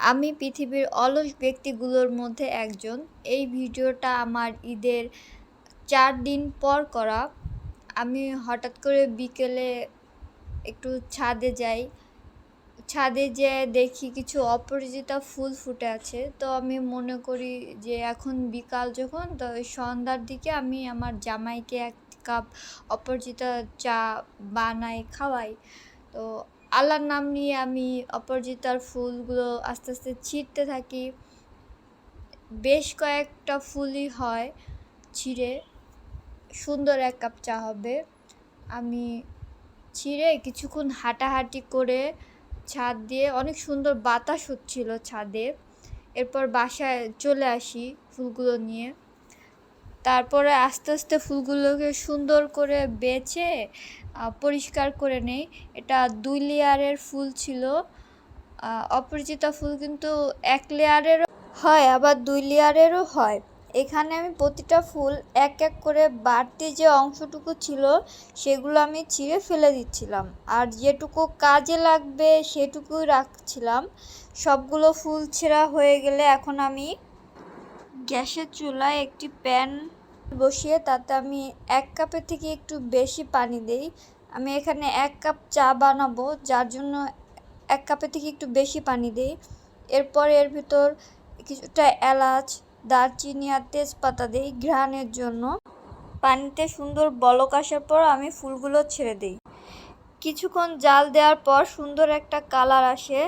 আমি পৃথিবীর অলস ব্যক্তিগুলোর মধ্যে একজন। এই ভিডিওটা আমার ঈদের চার দিন পর করা। আমি হঠাৎ করে বিকেলে একটু ছাদে যাই। ছাদে যেয়ে দেখি কিছু অপরাজিতা ফুল ফুটে আছে। তো আমি মনে করি যে এখন বিকাল যখন, তো সন্ধ্যার দিকে আমি আমার জামাইকে এক কাপ অপরাজিতা চা বানাই, খাওয়াই। তো আল্লাহর নাম নিয়ে আমি অপরাজিতার ফুলগুলো আস্তে আস্তে ছিঁড়তে থাকি। বেশ কয়েকটা ফুলই হয় ছিঁড়ে। সুন্দর এক কাপ চা হবে। আমি ছিঁড়ে কিছুক্ষণ হাঁটাহাঁটি করে ছাদ দিয়ে, অনেক সুন্দর বাতাস হচ্ছিল ছাদে। এরপর বাসায় চলে আসি ফুলগুলো নিয়ে। তারপরে আস্তে আস্তে ফুলগুলোকে সুন্দর করে বেছে পরিষ্কার করে নেই। এটা দুই লেয়ারের ফুল ছিল। অপরিচিতা ফুল কিন্তু এক লেয়ারেরও হয়, আবার দুই লেয়ারেরও হয়। এখানে আমি প্রতিটা ফুল এক এক করে বাড়তি যে অংশটুকু ছিল, সেগুলো আমি ছিঁড়ে ফেলে দিচ্ছিলাম। আর যেটুকু কাজে লাগবে সেটুকুই রাখছিলাম। সবগুলো ফুল ছেঁড়া হয়ে গেলে এখন আমি গ্যাসের চুলায় একটি প্যান বসিয়ে তাতে আমি এক কাপের থেকে একটু বেশি পানি দেই। আমি এখানে এক কাপ চা বানাবো, যার জন্য এক কাপের থেকে একটু বেশি পানি দিই। এরপর এর ভিতর কিছুটা এলাচ, দারচিনি আর তেজপাতা দিই ঘ্রাণের জন্য। পানিতে সুন্দর বলক আসার পর আমি ফুলগুলো ছেড়ে দিই। কিছুক্ষণ জাল দেওয়ার পর সুন্দর একটা কালার আসে।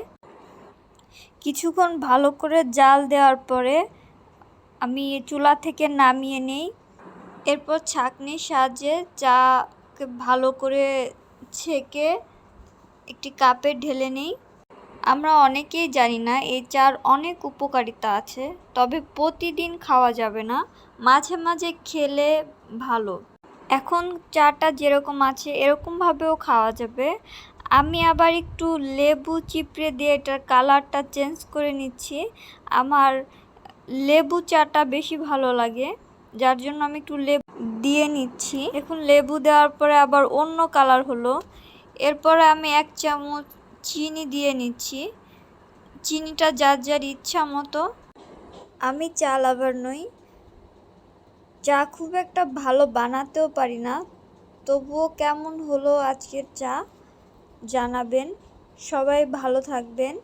কিছুক্ষণ ভালো করে জাল দেওয়ার পরে আমি চুলা থেকে নামিয়ে নিই। এরপর ছাঁকনির সাহায্যে চাকে ভালো করে ছেঁকে একটি কাপে ঢেলে নিই। আমরা অনেকেই জানি না, এই চার অনেক উপকারিতা আছে, তবে প্রতিদিন খাওয়া যাবে না, মাঝে মাঝে খেলে ভালো। এখন চাটা যেরকম আছে, এরকমভাবেও খাওয়া যাবে। আমি আবার একটু লেবু চিপড়ে দিয়ে এটার কালারটা চেঞ্জ করে নিচ্ছি। আমার লেবু চাটা বেশি ভালো লাগে। যার জন্য আমি একটু লেবু দিয়ে নিচ্ছি। এখন লেবু দেওয়ার পরে আবার অন্য কালার হলো। এরপরে আমি এক চামচ চিনি দিয়ে নিচ্ছি। চিনিটা যার যার ইচ্ছা মতো। আমি চা লাভার নই। চা খুব একটা ভালো বানাতেও পারি না। তবুও কেমন হলো আজকের চা জানাবেন। সবাই ভালো থাকবেন।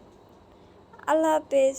আল্লাহ হাফেজ।